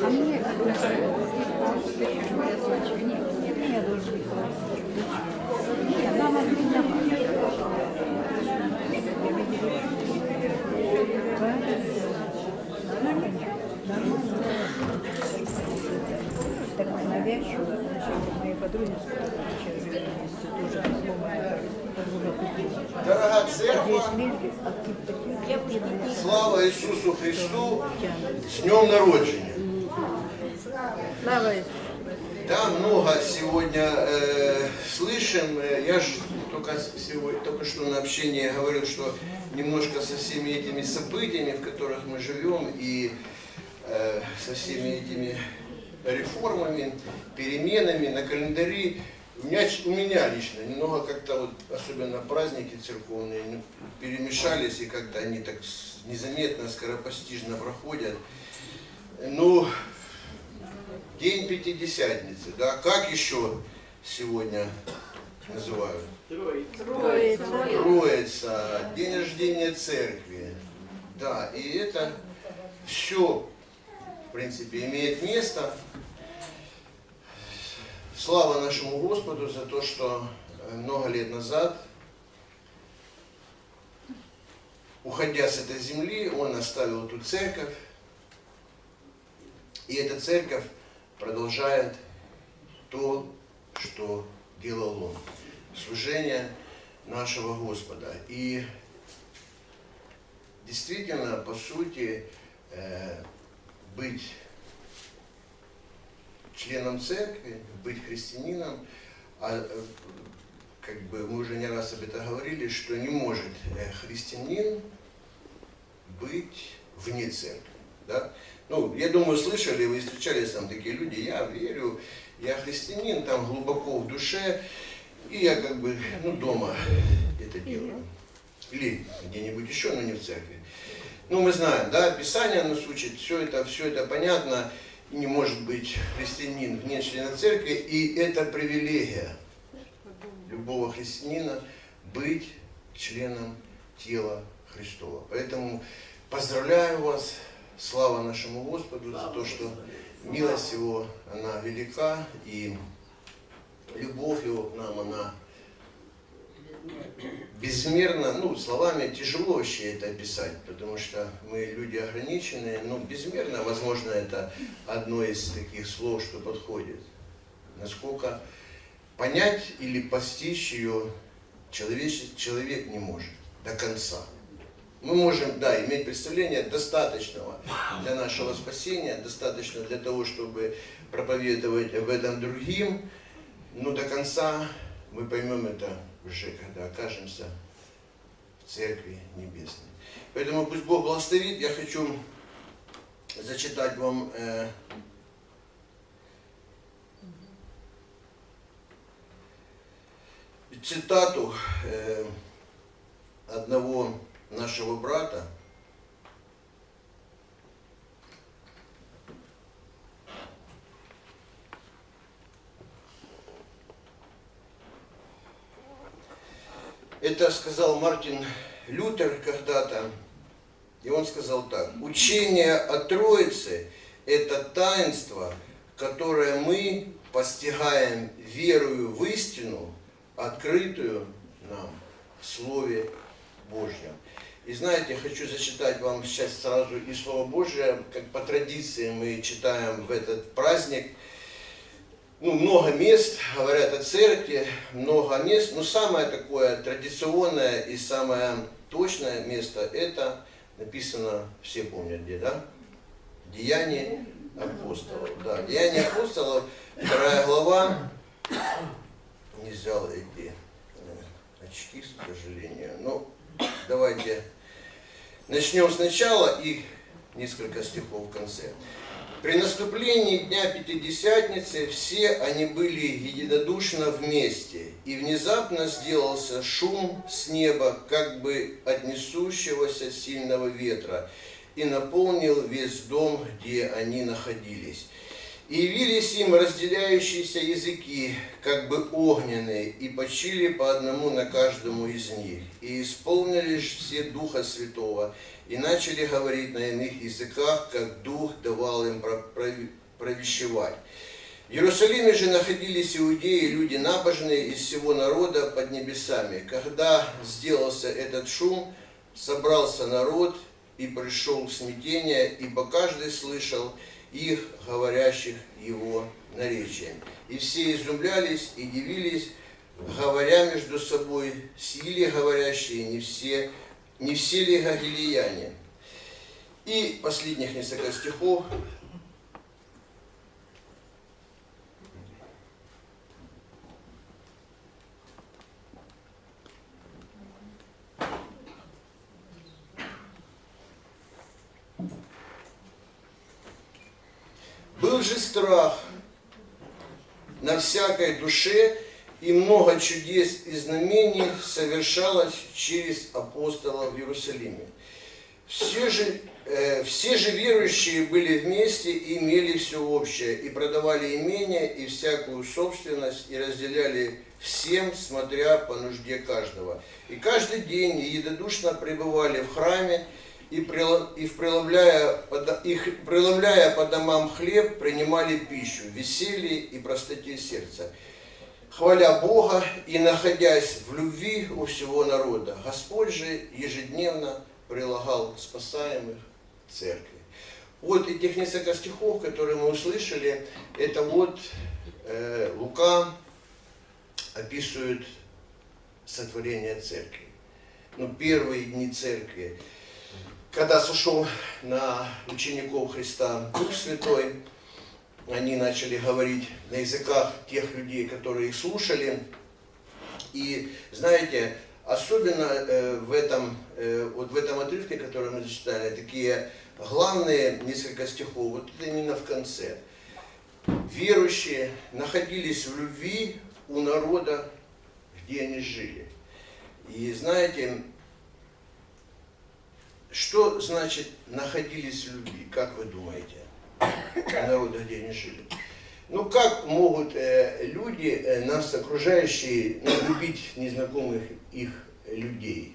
А мне как раз Я должен быть нет, мама виновата. так навязчиво. Значит, моей подруге, с которой сейчас живет вместе, тоже знакомая подруга купила. Дорога Здесь церковь, слава Ісусу Христу, с днем народження. Иисусу. Да, много сегодня э, слышим. Э, Я же только, сегодня, только что на общении говорил, что немножко со всеми этими событиями, в которых мы живем, и э, со всеми этими реформами, переменами на календаре, у меня, у меня лично немного как-то вот, особенно праздники церковные, ну, перемешались, и как-то они так незаметно, скоропостижно проходят. Ну, День Пятидесятницы, да, как еще сегодня называют? Троица, день рождения церкви. Да, и это все, в принципе, имеет место. Слава нашему Господу за то, что много лет назад, уходя с этой земли, Он оставил эту церковь. И эта церковь продолжает то, что делал Он. Служение нашего Господа. И действительно, по сути, быть членом церкви, быть христианином, а, э, как бы мы уже не раз об этом говорили, что не может э, христианин быть вне церкви. Да? Ну, я думаю, слышали, вы встречались там такие люди, я верю, я христианин, там глубоко в душе, и я как бы, ну, дома это делаю. Или где-нибудь еще, но не в церкви. Ну, мы знаем, да, Писание нас учит, все это, все это понятно, не может быть христианин вне члена церкви, и это привилегия любого христианина быть членом тела Христова. Поэтому поздравляю вас, слава нашему Господу за то, что милость Его, она велика, и любовь Его к нам, она безмерно, ну, словами тяжело вообще это описать, потому что мы люди ограниченные, но безмерно, возможно, это одно из таких слов, что подходит. Насколько понять или постичь ее человек, человек не может до конца. Мы можем, да, иметь представление достаточного для нашего спасения, достаточно для того, чтобы проповедовать об этом другим, но до конца мы поймем это уже, когда окажемся в Церкви Небесной. Поэтому пусть Бог благословит. Я хочу зачитать вам э, цитату э, одного нашего брата, Это сказал Мартин Лютер когда-то, и он сказал так. Учение о Троице – это таинство, которое мы постигаем верою в истину, открытую нам в Слове Божьем. И знаете, хочу зачитать вам сейчас сразу и Слово Божие, как по традиции мы читаем в этот праздник – ну, много мест говорят о церкви, много мест, но самое такое традиционное и самое точное место это написано, все помнят где, да? Деяние апостолов. Да, Деяние апостолов, вторая глава. Не взял эти э, очки, к сожалению. Ну, давайте начнем сначала и несколько стихов в конце. При наступлении Дня Пятидесятницы все они были единодушно вместе, и внезапно сделался шум с неба, как бы от несущегося сильного ветра, и наполнил весь дом, где они находились. И явились им разделяющиеся языки, как бы огненные, и почили по одному на каждому из них. И исполнились все Духа Святого, и начали говорить на иных языках, как Дух давал им про- про- провещевать. В Иерусалиме же находились иудеи, люди набожные из всего народа под небесами. Когда сделался этот шум, собрался народ, и пришел смятение, ибо каждый слышал их, говорящих его наречием. И все изумлялись и дивились, говоря между собой, сили говорящие, не все, не все ли галилеяне. И последних несколько стихов. Был же страх на всякой душе, и много чудес и знамений совершалось через апостолов в Иерусалиме. Все же, э, все же верующие были вместе и имели все общее, и продавали имения и всякую собственность, и разделяли всем, смотря по нужде каждого. И каждый день единодушно пребывали в храме, и, и преломляя, по до- и х- преломляя по домам хлеб, принимали пищу, веселье и простоте сердца, хваля Бога и находясь в любви у всего народа. Господь же ежедневно прилагал спасаемых церкви. Вот этих несколько стихов, которые мы услышали, это вот э, Лука описывает сотворение церкви. Ну, первые дни церкви когда сошел на учеников Христа Дух Святой, они начали говорить на языках тех людей, которые их слушали. И знаете, особенно э, в этом, э, вот в этом отрывке, который мы зачитали, такие главные несколько стихов, вот это именно в конце. Верующие находились в любви у народа, где они жили. И знаете, что значит находились в любви? Как вы думаете? Народа, где они жили. Ну как могут э, люди, э, нас окружающие, ну, любить незнакомых их людей?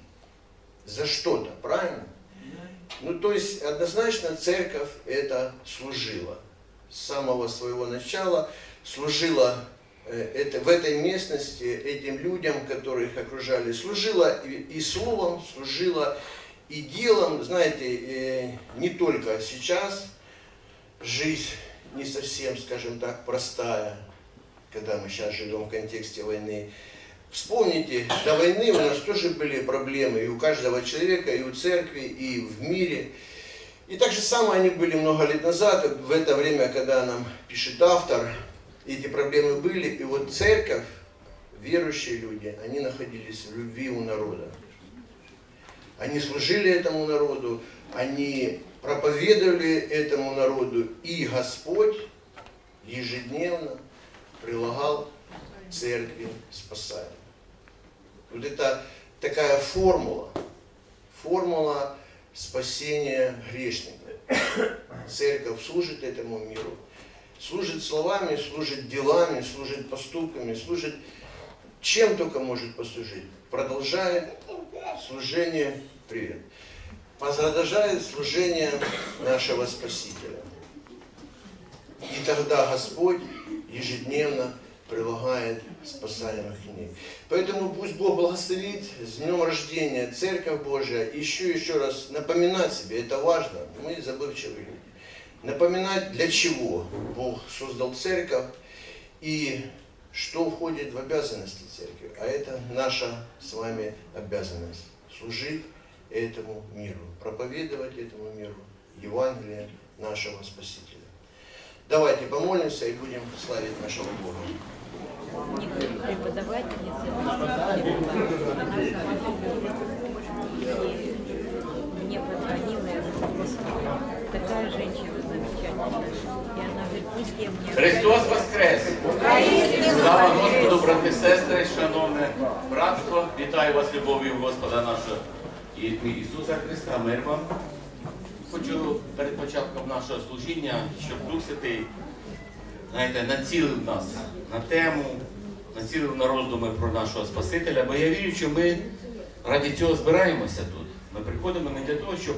За что-то, правильно? Ну то есть однозначно церковь это служила. С самого своего начала служила э, это, в этой местности этим людям, которые их окружали, служила и, и словом, служила и делом, знаете, э, не только сейчас жизнь не совсем, скажем так, простая, когда мы сейчас живем в контексте войны. Вспомните, до войны у нас тоже были проблемы и у каждого человека, и у церкви, и в мире. И так же самое они были много лет назад, в это время, когда нам пишет автор, эти проблемы были, и вот церковь, верующие люди, они находились в любви у народа. Они служили этому народу, они проповедовали этому народу, и Господь ежедневно прилагал церкви спасания. Вот это такая формула, формула спасения грешника. Церковь служит этому миру, служит словами, служит делами, служит поступками, служит чем только может послужить. Продолжает служение, привет, продолжает служение нашего Спасителя. И тогда Господь ежедневно прилагает спасаемых к ней. Поэтому пусть Бог благословит с днем рождения Церковь Божия. Еще еще раз напоминать себе, это важно, мы забывчивые люди. Напоминать, для чего Бог создал Церковь и что входит в обязанности Церкви. А это наша с вами обязанность. Служить этому миру, проповедовать этому миру Евангелие нашего Спасителя. Давайте помолимся и будем славить нашего Бога. преподавательница, и мне позвонила, я говорю, «Господи, такая женщина замечательная. Христос Воскрес! Слава Господу, брати і сестри, шановне братство, вітаю вас любов'ю Господа нашого і Ісуса Христа. Мир вам. Хочу перед початком нашого служіння, щоб Дух Святий знаєте, націлив нас на тему, націлив на роздуми про нашого Спасителя, бо я вірю, що ми раді цього збираємося тут. Ми приходимо не для того, щоб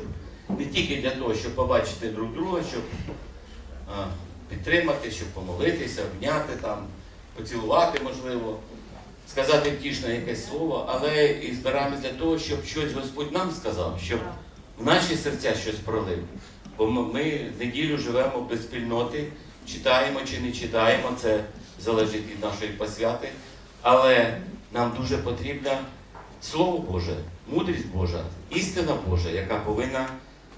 не тільки для того, щоб побачити друг друга, щоб а, підтримати, щоб помолитися, обняти там, поцілувати, можливо, сказати втішне якесь слово, але і збираємось для того, щоб щось Господь нам сказав, щоб в наші серця щось пролив. Бо ми, неділю живемо без спільноти, читаємо чи не читаємо, це залежить від нашої посвяти. Але нам дуже потрібна Слово Боже, мудрість Божа, істина Божа, яка повинна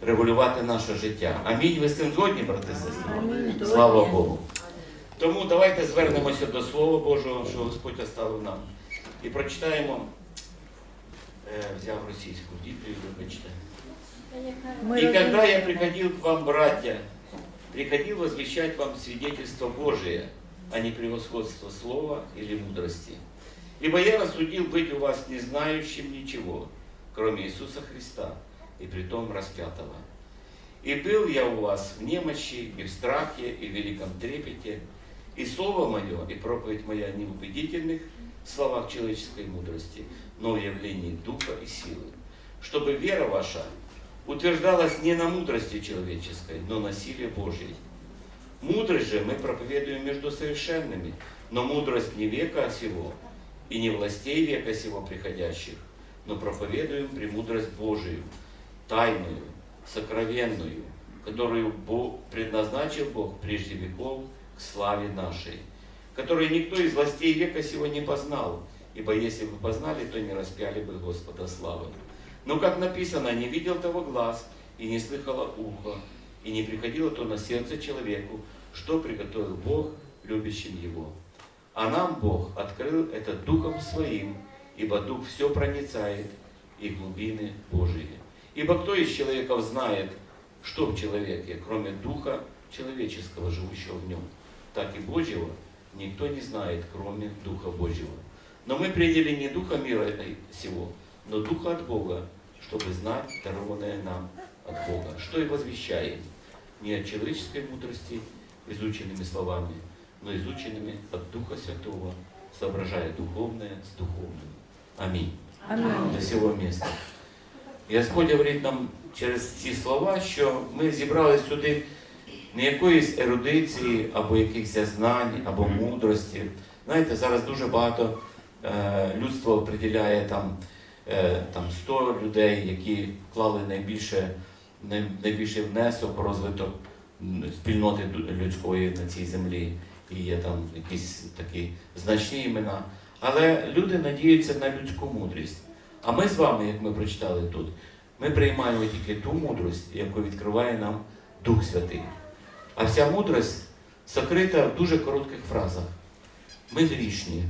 регулювати наше життя. Амінь. Ви з цим згодні, брати і сестри? Слава Богу. Тому давайте звернемося до Слова Божого, що Господь оставив нам. І прочитаємо, е, взяв російську Біблію, вибачте. Ми И разом- когда я приходил к вам, братья, приходил возвещать вам свидетельство Божие, а не превосходство слова или мудрости. Ибо я рассудил быть у вас не знающим ничего, кроме Иисуса Христа, и притом распятого. И был я у вас в немощи, и в страхе, и в великом трепете, и слово мое, и проповедь моя не в убедительных словах человеческой мудрости, но в явлении духа и силы, чтобы вера ваша утверждалась не на мудрости человеческой, но на силе Божьей. Мудрость же мы проповедуем между совершенными, но мудрость не века сего и не властей века сего приходящих, но проповедуем премудрость Божию, тайную, сокровенную, которую Бог, предназначил Бог прежде веков к славе нашей, которую никто из властей века сего не познал, ибо если бы познали, то не распяли бы Господа славы. Но, как написано, не видел того глаз, и не слыхало ухо, и не приходило то на сердце человеку, что приготовил Бог любящим его. А нам Бог открыл это Духом Своим, ибо Дух все проницает и глубины Божии. Ибо кто из человеков знает, что в человеке, кроме Духа человеческого, живущего в нем, так и Божьего никто не знает, кроме Духа Божьего. Но мы приняли не Духа мира сего, но Духа от Бога, чтобы знать дарованное нам от Бога, что и возвещаем, не от человеческой мудрости, изученными словами, но изученными от Духа Святого, соображая духовное с духовным. Аминь. Амінь. До цього міста. І Господь говорить нам через ці слова, що ми зібрали сюди не якоїсь ерудиції, або якихось знань, або мудрості. Знаєте, зараз дуже багато е, людство приділяє там, е, там 100 людей, які вклали найбільше, най- найбільший внесок в розвиток спільноти людської на цій землі. І є там якісь такі значні імена. Але люди надіються на людську мудрість. А ми з вами, як ми прочитали тут, ми приймаємо тільки ту мудрість, яку відкриває нам Дух Святий. А вся мудрость сокрита в дуже коротких фразах. Ми грішні,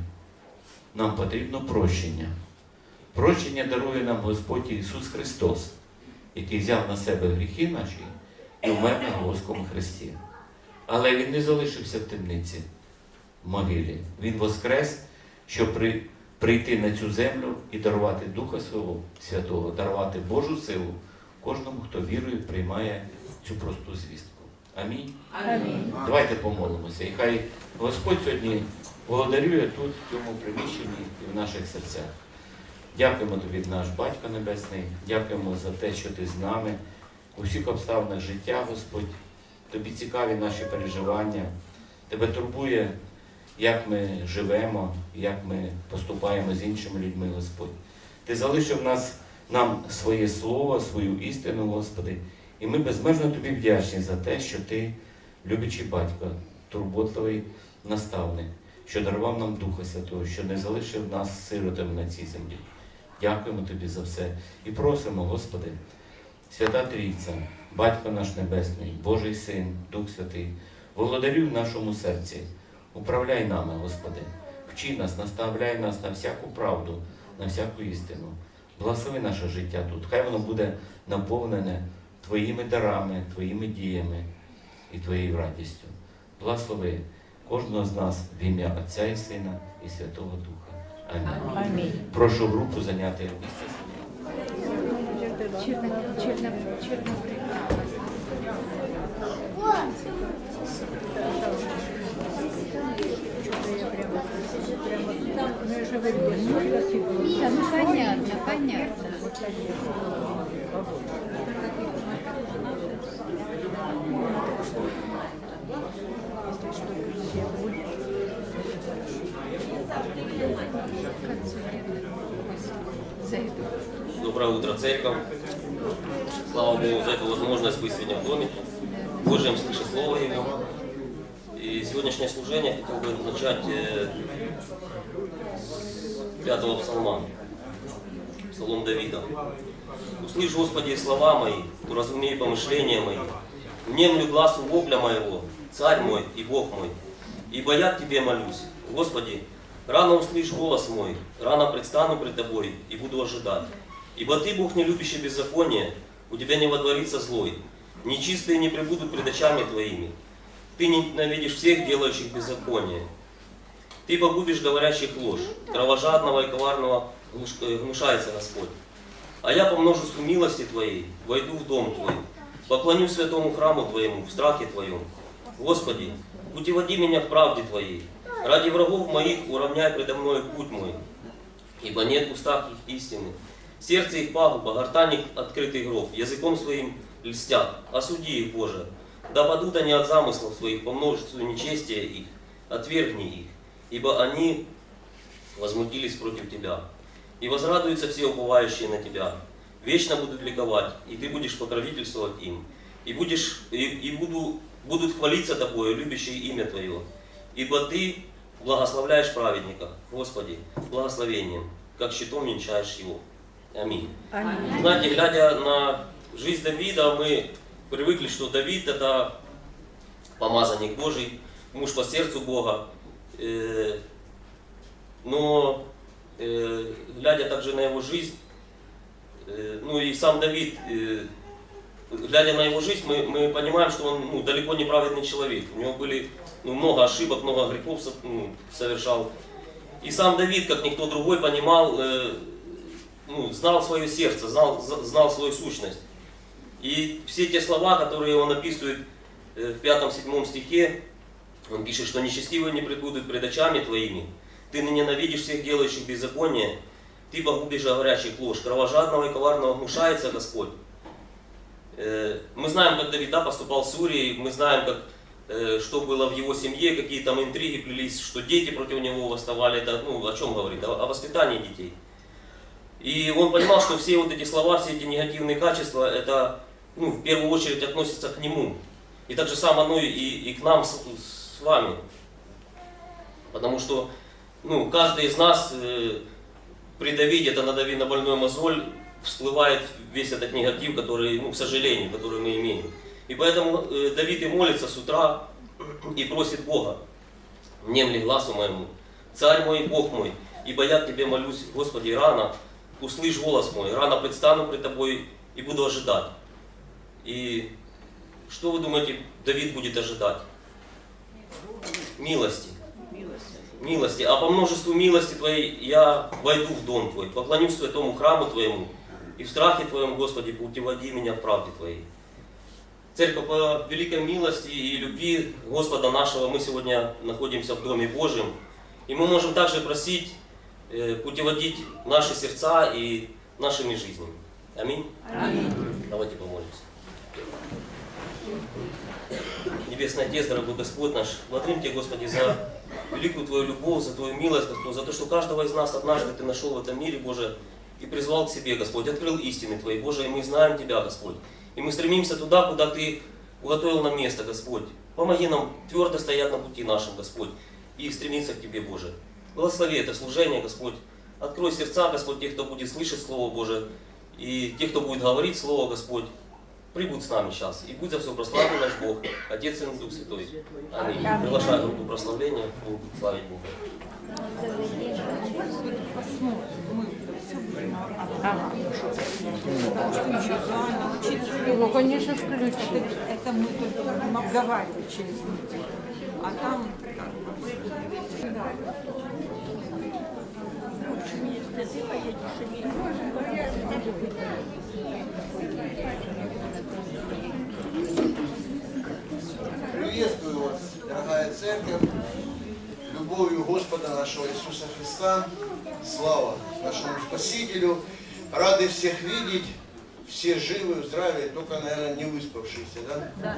нам потрібно прощення. Прощення дарує нам Господь Ісус Христос, який взяв на себе гріхи наші і вмер на Господому Христі. Але Він не залишився в темниці, в могилі. Він воскрес, щоб при, прийти на цю землю і дарувати Духа Свого Святого, дарувати Божу силу кожному, хто вірою приймає цю просту звістку. Амінь. Амінь. Давайте помолимося. І хай Господь сьогодні володарює тут, в цьому приміщенні і в наших серцях. Дякуємо тобі, наш Батько Небесний, дякуємо за те, що ти з нами у всіх обставинах життя, Господь. Тобі цікаві наші переживання. Тебе турбує, як ми живемо, як ми поступаємо з іншими людьми, Господь. Ти залишив нас, нам своє слово, свою істину, Господи. І ми безмежно тобі вдячні за те, що ти любячий батько, турботливий наставник, що дарував нам Духа Святого, що не залишив нас сиротами на цій землі. Дякуємо тобі за все і просимо, Господи, Свята Трійця, Батько наш Небесний, Божий Син, Дух Святий, володарю в нашому серці, управляй нами, Господи, вчи нас, наставляй нас на всяку правду, на всяку істину. Благослови наше життя тут. Хай воно буде наповнене Твоїми дарами, Твоїми діями і Твоєю радістю. Благослови, кожного з нас в ім'я Отця і Сина і Святого Духа. Амінь. Амінь. Прошу групу зайняти місце. Ну, я же Доброе утро, церковь. Слава Богу за эту возможность быть сегодня в доме. Божьем слышать Слово Его. И сегодняшнее служение хотел бы начать э, с пятого псалма. Псалом Давида. «Услышь, Господи, слова мои, уразумей помышления мои. Внемлю глазу вопля моего, Царь мой и Бог мой. Ибо я к Тебе молюсь. Господи, рано услышь голос мой, рано предстану пред Тобой и буду ожидать. Ибо Ты, Бог не любящий беззаконие, у Тебя не водворится злой. Нечистые не пребудут пред очами Твоими. Ты ненавидишь всех, делающих беззаконие. Ты погубишь говорящих ложь, кровожадного и коварного э, гнушается Господь. А я по множеству милости Твоей войду в дом Твой, поклонюсь святому храму Твоему в страхе Твоем. Господи, путеводи меня в правде Твоей, ради врагов моих уравняй предо мною путь мой, ибо нет в устах их истины. Сердце их пагуба, гортань их открытый гроб, языком своим льстят, осуди их, Боже. Да падут они от замыслов своих по множеству нечестия их, отвергни их, ибо они возмутились против Тебя. И возрадуются все уповающие на Тебя. Вечно будут ликовать, и Ты будешь покровительствовать им. И, будешь, и, и буду, будут хвалиться Тобою, любящие имя Твое. Ибо Ты благословляешь праведника, Господи, благословением, как щитом венчаешь его. Аминь. Аминь. Знаете, глядя на жизнь Давида, мы привыкли, что Давид это помазанник Божий, муж по сердцу Бога. Но глядя также на его жизнь, ну и сам Давид, глядя на его жизнь, мы, мы понимаем, что он ну, далеко не праведный человек. У него были ну, много ошибок, много грехов ну, совершал. И сам Давид, как никто другой, понимал, э, ну, знал свое сердце, знал, знал свою сущность. И все те слова, которые он описывает э, в пятом-седьмом стихе, он пишет, что нечестивые не прибудут пред очами твоими, ты ненавидишь всех делающих беззаконие, ты погубишь говорящих ложь, кровожадного и коварного гнушается Господь. Э, Мы знаем, как Давид да, поступал с Урией, мы знаем, как, э, что было в его семье, какие там интриги плелись, что дети против него восставали. Это ну, о чем говорит? О, о воспитании детей. И он понимал, что все вот эти слова, все эти негативные качества, это ну, в первую очередь относятся к нему. И так же самое оно и, и к нам с, с вами. Потому что ну, каждый из нас э, при Давиде, это надави на больной мозоль, всплывает весь этот негатив, который, ну, к сожалению, который мы имеем. И поэтому э, Давид и молится с утра и просит Бога, внемли глазу моему, царь мой Бог мой, ибо я тебе молюсь, Господи, рано, услышь голос мой, рано предстану пред тобой и буду ожидать. И что вы думаете, Давид будет ожидать? Милости. Милости. А по множеству милости Твоей я войду в дом Твой, поклонюсь святому храму Твоему, и в страхе Твоем, Господи, путеводи меня в правде Твоей. Церковь, по великой милости и любви Господа нашего мы сегодня находимся в Доме Божьем. И мы можем также просить э, путеводить наши сердца и нашими жизнями. Аминь. Давайте помолимся. Небесный Отец, дорогой Господь наш, благодарим Тебя, Господи, за великую Твою любовь, за Твою милость, Господь, за то, что каждого из нас однажды Ты нашел в этом мире, Боже, и призвал к себе, Господь, открыл истины Твои, Боже, и мы знаем Тебя, Господь. И мы стремимся туда, куда Ты уготовил нам место, Господь. Помоги нам твердо стоять на пути нашем, Господь, и стремиться к Тебе, Боже. Благослови это служение, Господь. Открой сердца, Господь, тех, кто будет слышать Слово Божие, и тех, кто будет говорить Слово, Господь. Прибудь с нами сейчас. И будь за все прославлен наш Бог, Отец, и Дух Святой. Аминь. Приглашаю группу прославления, славить Бога. Ага. Ну, конечно, включим. Это мы только будем обговаривать через неделю. А там Приветствую вас, дорогая церковь, любовью Господа нашего Иисуса Христа, слава нашему Спасителю. Рады всех видеть, все живы, в здравии, только, наверное, не выспавшиеся, да?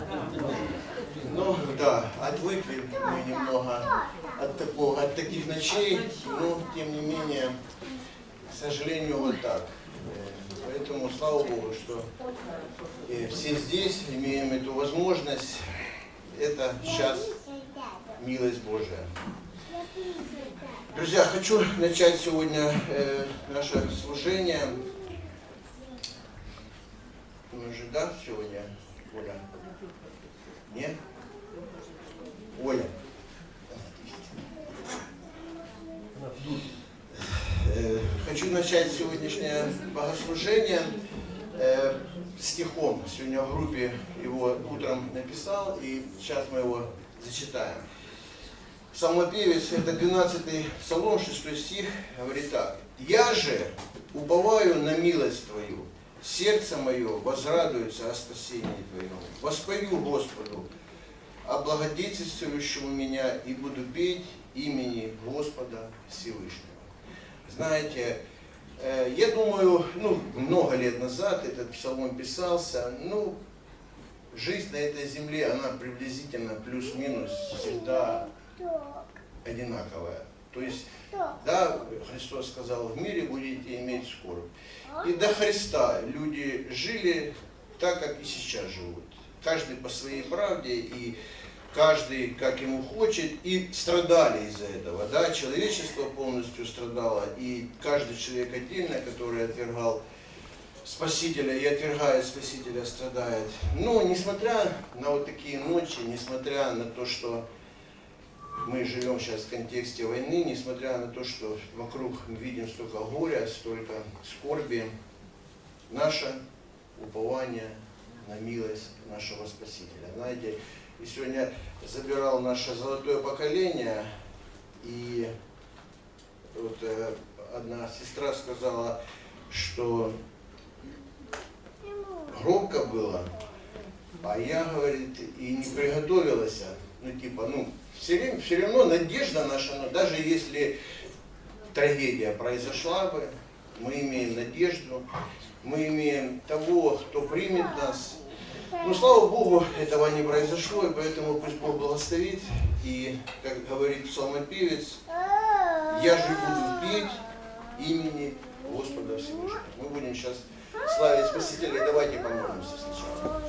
Ну, да, отвыкли мы немного от, такого, от таких ночей, но, тем не менее, к сожалению, вот так. Поэтому, слава Богу, что все здесь имеем эту возможность. Это сейчас милость Божия. Друзья, хочу начать сегодня э, наше служение. Мы же, да, сегодня, Оля? Нет? Оля. Э, Хочу начать сегодняшнее богослужение э, стихом. Сегодня в группе его утром написал, и сейчас мы его зачитаем. Псалмопевец, это 12 псалом, 6 стих, говорит так. «Я же уповаю на милость Твою, сердце мое возрадуется о спасении Твоем. Воспою Господу, облагодетельствующему меня, и буду петь имени Господа Всевышнего». Знаете, э, я думаю, ну, много лет назад этот псалом писался, ну, жизнь на этой земле, она приблизительно плюс-минус всегда одинаковая. То есть, да, Христос сказал, в мире будете иметь скорбь. И до Христа люди жили так, как и сейчас живут. Каждый по своей правде и каждый как ему хочет, и страдали из-за этого. Да? Человечество полностью страдало, и каждый человек отдельно, который отвергал Спасителя и отвергая Спасителя, страдает. Но несмотря на вот такие ночи, несмотря на то, что мы живем сейчас в контексте войны, несмотря на то, что вокруг мы видим столько горя, столько скорби, наше упование на милость нашего Спасителя. Знаете, и сегодня забирал наше золотое поколение, и вот э, одна сестра сказала, что громко было, а я, говорит, и не приготовилась. Ну, типа, ну, все, время, все равно надежда наша, даже если трагедия произошла бы, мы имеем надежду, мы имеем того, кто примет нас. Но слава Богу, этого не произошло, и поэтому пусть Бог благословит. И, как говорит псалмопевец, я же буду петь имени Господа Всевышнего. Мы будем сейчас славить Спасителя. Давайте помолимся сначала.